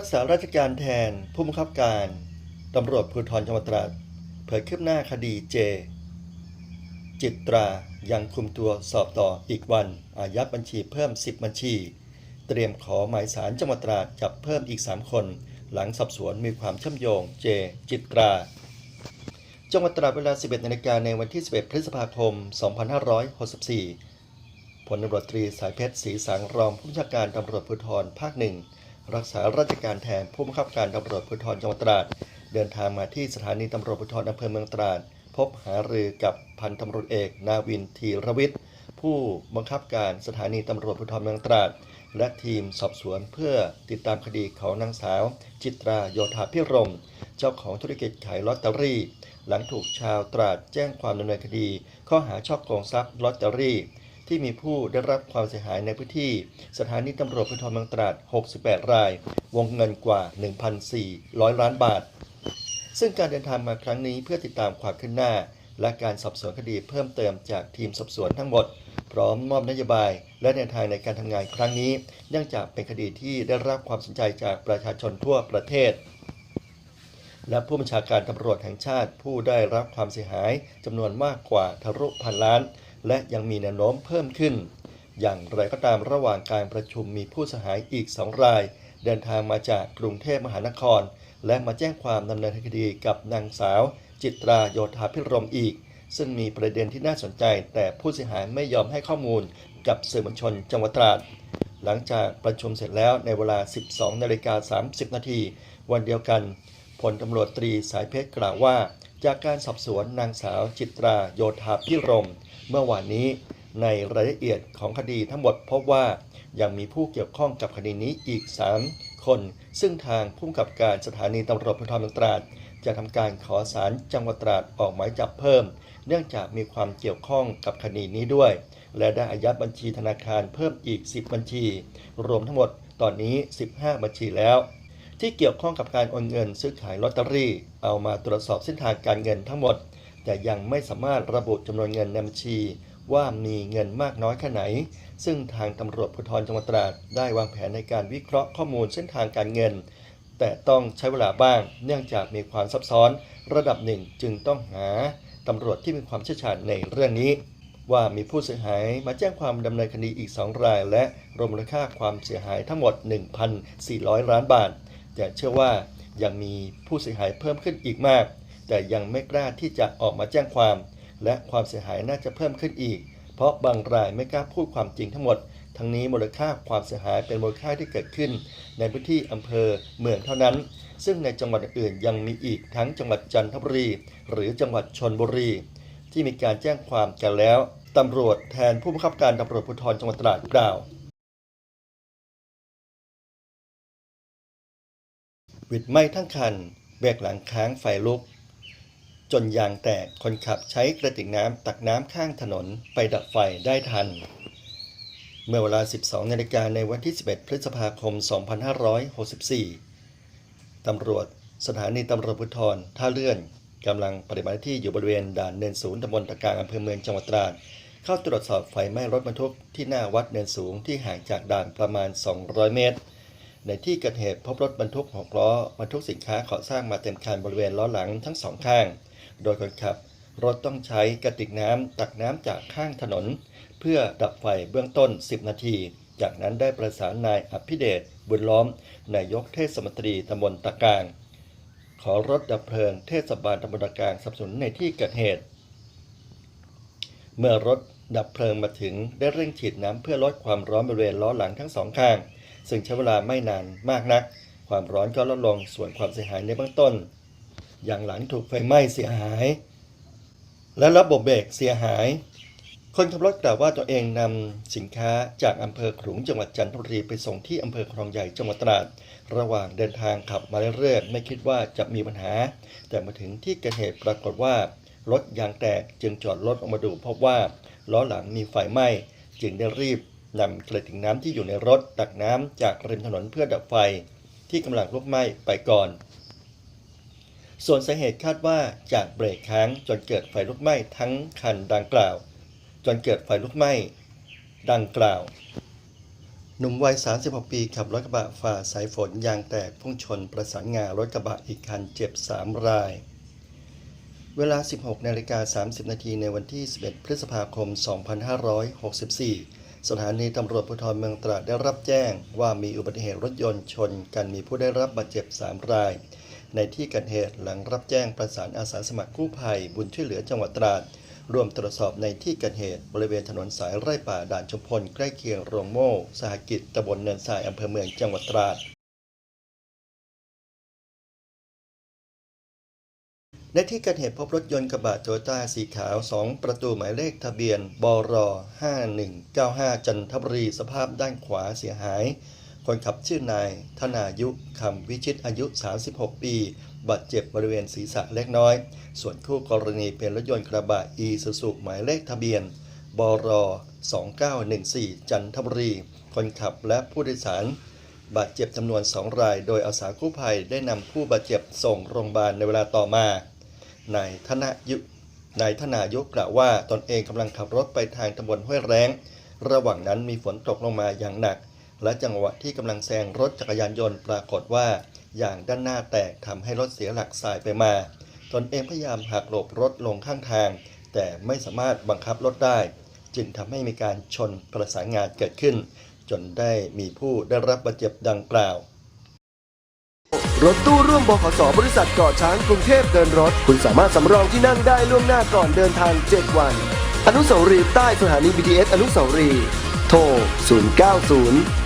ักษาราชการแทนผู้บังคับการตำรวจภูธรจังหวัดตราดเผยคืบหน้าคดีเจ จิตรายังคุมตัวสอบต่ออีกวัน อายัดบัญชีเพิ่ม 10 บัญชี เตรียมขอหมายสารจังหวัดตราดจับเพิ่มอีก 3 คน หลังสอบสวนมีความเชื่อมโยงเจ จิตราจังหวัดตราดเวลา 11นาฬิกาในวันที่ 11 พฤษภาคม 2564พลตำรวจตรีสายเพชรศรีสังรองผู้บัญชาการตำรวจภูธรภาคหนึ่ง รักษาราชการแทนผู้บังคับการตำรวจภูธรจังหวัดตราด เดินทางมาที่สถานีตำรวจภูธรอำเภอเมืองตราด พบหารือกับพันตำรวจเอก นาวินทีรวิทย์ผู้บังคับการสถานีตำรวจภูธรเมืองตราด และทีมสอบสวนเพื่อติดตามคดีของนางสาว จิตราโยธาพิรม เจ้าของธุรกิจขายลอตเตอรี่ หลังถูกชาวตราดแจ้งความดำเนินคดี ข้อหาช่อโกงทรัพย์ลอตเตอรี่ ที่มีผู้ได้รับความเสียหายในพื้นที่ สถานีตำรวจภูธรเมืองตราด 68 ราย วงเงินกว่า 1,400 ล้านบาท ซึ่งการเดินทางมาครั้งนี้เพื่อติดตามความคืบหน้า และการสอบสวนคดีเพิ่มเติมจากทีมสอบสวนทั้งหมด พร้อมมอบนโยบาย และแนวทางในการทำงานครั้งนี้ เนื่องจากเป็นคดีที่ได้รับความสนใจจากประชาชนทั่วประเทศและผู้บัญชาการตำรวจแห่งชาติผู้ได้รับความเสียหายจำนวนมากกว่าทะลุพันล้าน และยังมีแนวโน้มเพิ่มขึ้น อย่างไรก็ตามระหว่างการประชุมมีผู้เสียหายอีก2ราย เดินทางมาจากกรุงเทพมหานคร และมาแจ้งความดำเนินคดีกับนางสาว จิตราโยธาพิรมอีก ซึ่งมีประเด็นที่น่าสนใจ แต่ผู้เสียหายไม่ยอมให้ข้อมูลกับสื่อมวลชนจังหวัดตราดหลังจากประชุมเสร็จแล้วในเวลา 12นาฬิกา30 นาที วันเดียวกันพลตำรวจตรีสายเพชรกล่าวว่า จากการสอบสวนนางสาวจิตราโยธาพิรม เมื่อวานนี้ในรายละเอียดของคดีทั้งหมดพบว่ายังมีผู้เกี่ยวข้องกับคดีนี้อีก 3 คน ซึ่งทางผู้กำกับการสถานีตำรวจภูธรเมืองตราดจะทำการขอศาลจังหวัดตราดออกหมายจับเพิ่ม เนื่องจากมีความเกี่ยวข้องกับคดีนี้ด้วย และได้อายัดบัญชีธนาคารเพิ่มอีก 10 บัญชี รวมทั้งหมดตอนนี้ 15 บัญชีแล้ว ที่เกี่ยวข้องกับการโอนเงินซื้อขายลอตเตอรี่ เอามาตรวจสอบเส้นทางการเงินทั้งหมด แต่ยังไม่สามารถระบุจำนวนเงินในบัญชี ว่ามีเงินมากน้อยแค่ไหน ซึ่งทางตำรวจภูธรจังหวัดตราดได้วางแผนในการวิเคราะห์ข้อมูลเส้นทางการเงิน แต่ต้องใช้เวลาบ้าง เนื่องจากมีความซับซ้อน ระดับหนึ่งจึงต้องหาตำรวจที่มีความเชี่ยวชาญในเรื่องนี้ ว่ามีผู้เสียหายมาแจ้งความดำเนินคดีอีก 2 ราย และรวมมูลค่าความเสียหายทั้งหมด 1,400 ล้านบาทแต่เชื่อว่ายังมีผู้เสียหายเพิ่มขึ้นอีกมาก แต่ยังไม่กล้าที่จะออกมาแจ้งความ และความเสียหายน่าจะเพิ่มขึ้นอีก เพราะบางรายไม่กล้าพูดความจริงทั้งหมด ทั้งนี้มูลค่าความเสียหายเป็นมูลค่าที่เกิดขึ้น ในพื้นที่อำเภอเมืองเท่านั้น ซึ่งในจังหวัดอื่นยังมีอีกทั้งจังหวัดจันทบุรี หรือจังหวัดชนบุรี ที่มีการแจ้งความกันแล้วตำรวจแทนผู้บังคับการตำรวจภูธรจังหวัดตราดกล่าววิดไหม้ทั้งคันเบรกหลังค้างไฟลุก จนยางแตกคนขับใช้กระติกน้ำตักน้ำข้างถนนไปดับไฟได้ทัน เมื่อเวลา 12 นาฬิกาในวันที่ 11 พฤษภาคม 2564 ตำรวจสถานีตำรวจภูธรท่าเลื่อนกำลังปฏิบัติหน้าที่อยู่บริเวณด่านเนินสูงตำบลตะกางอำเภอเมืองจังหวัดตราด เข้าตรวจสอบไฟไหม้รถบรรทุกที่หน้าวัดเนินสูงที่ห่างจากด่านประมาณ 200 เมตร ในที่เกิดเหตุพบรถบรรทุกหกล้อบรรทุกสินค้าก่อสร้างมาเต็มคันบริเวณล้อหลังทั้งสองข้าง โดยคนขับรถต้องใช้กระติกน้ำตักน้ำจากข้างถนน เพื่อดับไฟเบื้องต้น 10 นาที จากนั้นได้ประสานนายอภิเดชบุญล้อมนายกเทศมนตรีตำบลตะกาง ขอรถดับเพลิงเทศบาลตำบลตะกางสนับสนุนในที่เกิดเหตุ เมื่อรถดับเพลิงมาถึงได้เร่งฉีดน้ำเพื่อลดความร้อนบริเวณล้อหลังทั้งสองข้าง ซึ่งใช้เวลาไม่นานมากนัก ความร้อนก็ลดลงส่วนความเสียหายในเบื้องต้น อย่างหลังถูกไฟไหม้เสียหาย และระบบเบรกเสียหาย คนขับรถกล่าวว่าตัวเองนำสินค้าจากอำเภอขลุงจังหวัดจันทบุรีไปส่งที่อำเภอคลองใหญ่จังหวัดตราด ระหว่างเดินทางขับมาเรื่อยๆไม่คิดว่าจะมีปัญหา แต่มาถึงที่เกิดเหตุปรากฏว่ารถยางแตกจึงจอดรถออกมาดูพบว่าล้อหลังมีไฟไหม้จึงได้รีบนำกระติกน้ำที่อยู่ในรถตักน้ำจากริมถนนเพื่อดับไฟที่กำลังลุกไหม้ไปก่อน ส่วนสาเหตุคาดว่าจากเบรกค้างจนเกิดไฟลุกไหม้ทั้งคันดังกล่าว จนเกิดไฟลุกไหม้ดังกล่าว หนุ่มวัย 36 ปีขับรถกระบะฝ่าสายฝนยางแตกพุ่งชนประสานงารถกระบะอีกคันเจ็บ 3 ราย เวลา 16นาฬิกา30 นาทีในวันที่ 11 พฤษภาคม 2564 สถานีตำรวจภูธรเมืองตราดได้รับแจ้งว่ามีอุบัติเหตุรถยนต์ชนกันมีผู้ได้รับบาดเจ็บ 3 ราย ในที่เกิดเหตุหลังรับแจ้งประสานอาสาสมัครกู้ภัย บุญช่วยเหลือจังหวัดตราดร่วมตรวจสอบในที่เกิดเหตุบริเวณถนนสายไร่ป่าด่านชุมพลใกล้เคียงโรงโม่สหกิจตำบลเนินทรายอำเภอเมืองจังหวัดตราดในที่เกิดเหตุพบรถยนต์กระบะโตโยต้าสีขาว 2 ประตูหมายเลขทะเบียน บร 5195 จันทบุรี สภาพด้านขวาเสียหาย คนขับชื่อนายธนายุคำวิชิตอายุ 36 ปีบาดเจ็บบริเวณศีรษะเล็กน้อย ส่วนคู่กรณีเป็นรถยนต์กระบะอีซูซุหมายเลขทะเบียน บร 2914 จันทบุรี คนขับและผู้โดยสารบาดเจ็บจำนวน 2 ราย โดยอาสากู้ภัยได้นำผู้บาดเจ็บส่งโรงพยาบาลในเวลาต่อมานายธนายุนายธนายุกล่าวว่าตนเองกำลังขับรถไปทางตำบลห้วยแรง ระหว่างนั้นมีฝนตกลงมาอย่างหนัก และจังหวะที่กำลังแซงรถจักรยานยนต์ปรากฏว่า อย่างด้านหน้าแตกทำให้รถเสียหลักสายไปมา ตนเองพยายามหักหลบรถลงข้างทาง แต่ไม่สามารถบังคับรถได้ จึงทำให้มีการชนประสานงานเกิดขึ้น จนได้มีผู้ได้รับบาดเจ็บดังกล่าวรถตู้ร่วมบขสบริษัทเกาะช้างกรุงเทพเดินรถ คุณสามารถสำรองที่นั่งได้ล่วงหน้าก่อนเดินทาง 7 วัน อนุสาวรีย์ใต้สถานี BTS อนุสาวรีย์โทร 090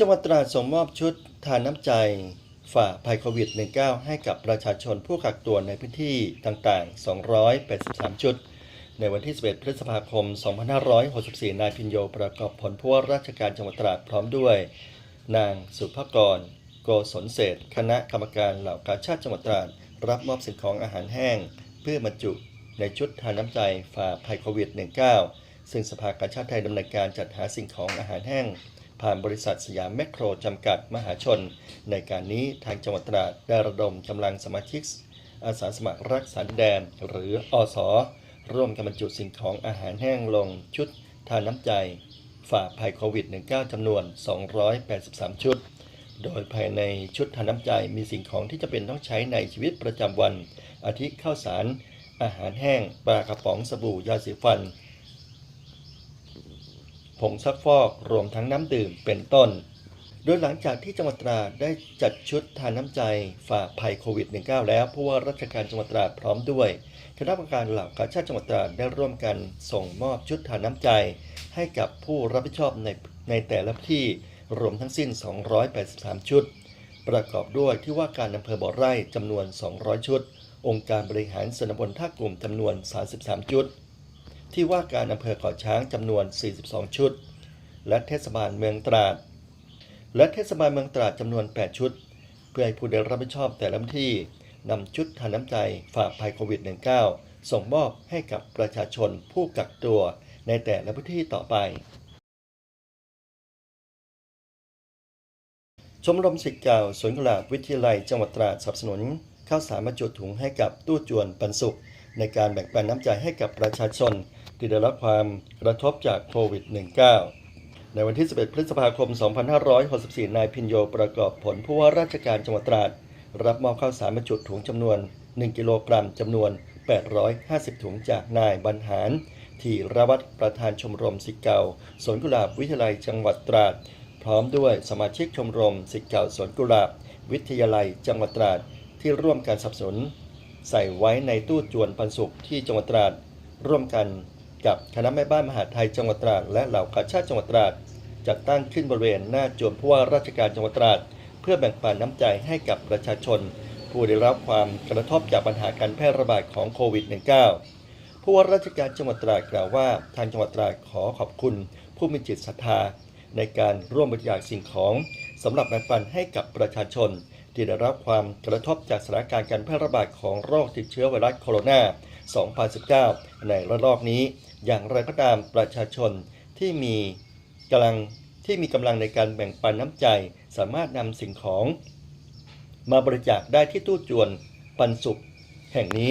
จังหวัดตราดส่งมอบชุดทานน้ำใจ ฝ่าภัยโควิด -19 ให้กับประชาชนผู้กักตัวในพื้นที่ต่างๆ 283 ชุด ในวันที่ 11 พฤษภาคม 2564 นายพินโยประกอบผลผู้ว่าราชการจังหวัดตราดพร้อมด้วย นางสุภกร โกศลเศษคณะกรรมการเหล่ากาชาติจังหวัดตราดรับมอบสิ่งของอาหารแห้ง เพื่อบรรจุในชุดทานน้ำใจฝ่าภัยโควิด -19 ซึ่งสภากาชาติไทยดำเนินการจัดหาสิ่งของอาหารแห้ง ผ่านบริษัทสยามแมคโครจำกัดมหาชน ในการนี้ทางจังหวัดตราดได้ระดมกำลังสมาชิก อาสาสมัครรักษาแดน หรืออสร่วมกันบรรจุสิ่งของอาหารแห้งลงชุดทานน้ำใจ ฝ่าภัยโควิด -19 จำนวน 283 ชุด โดยภายในชุดทานน้ำใจมีสิ่งของที่จะเป็นต้องใช้ในชีวิตประจำวัน อาทิข้าวสาร อาหารแห้งปลากระป๋องสบู่ยาสีฟัน ผงซักฟอกรวมทั้งน้ำดื่มเป็นต้น โดยหลังจากที่จังหวัดตราดได้จัดชุดทานน้ำใจฝ่าภัยโควิด -19 แล้วผู้ว่าราชการจังหวัดตราดพร้อมด้วยคณะกรรมการเหล่ากาชาติจังหวัดตราดได้ร่วมกันส่งมอบชุดทานน้ำใจ ให้กับผู้รับผิดชอบในในแต่ละที่รวมทั้งสิ้น 283 ชุด ประกอบด้วยที่ว่าการอำเภอบ่อไร่จำนวน 200 ชุด องค์การบริหารส่วนตำบลท่ากลุ่มจำนวน 33 ชุด ที่ว่าการอำเภอเกาะช้างจำนวน 42 ชุด และเทศบาลเมืองตราด และเทศบาลเมืองตราดจำนวน 8 ชุด เพื่อให้ผู้ได้รับผิดชอบแต่ละที่นำชุดทานน้ำใจฝ่าภัยโควิด -19 ส่งมอบให้กับประชาชนผู้กักตัวในแต่ละพื้นที่ต่อไป ชมรมสิทธิ์เก่าสวนกุหลาบวิทยาลัยจังหวัดตราดสนับสนุนข้าวสารบรรจุถุงให้กับตู้จวนปันสุข ในการแบ่งปันน้ำใจให้กับประชาชน ที่ได้รับความกระทบจากโควิด -19 ในวันที่ 11 พฤษภาคม 2564 นายพินโยประกอบผลผู้ว่าราชการจังหวัดตราด รับมอบข้าวสารบรรจุถุงจำนวน 1 กิโลกรัมจำนวน 850 ถุงจากนายบรรหารทีรวัตรประธานชมรมสิทธิ์เก่าสวนกุหลาบวิทยาลัยจังหวัดตราด พร้อมด้วยสมาชิกชมรมสิทธิ์เก่าสวนกุหลาบ วิทยาลัยจังหวัดตราด ที่ร่วมการสนับสนุนใส่ไว้ในตู้จวนปันสุขที่จังหวัดตราด ร่วมกัน กับคณะแม่บ้านมหาดไทยจังหวัดตราดและเหล่ากาชาติจังหวัดตราดจัดตั้งขึ้นบริเวณหน้าจวนผู้ว่าราชการจังหวัดตราด เพื่อแบ่งปันน้ำใจให้กับประชาชน ผู้ได้รับความกระทบจากปัญหาการแพร่ระบาดของโควิด -19 ผู้ว่าราชการจังหวัดตราดกล่าวว่าทางจังหวัดตราดขอขอบคุณ ผู้มีจิตศรัทธา ในการร่วมบริจาคสิ่งของสำหรับแบ่งปันให้กับประชาชน ที่ได้รับความกระทบจากสถานการณ์การแพร่ระบาดของโรคติดเชื้อไวรัสโคโรนา 2019 ในระลอกนี้ อย่างไรก็ตามประชาชนที่มีกำลังที่มีกำลังในการแบ่งปันน้ำใจ สามารถนำสิ่งของ มาบริจาคได้ที่ตู้จวนปันสุขแห่งนี้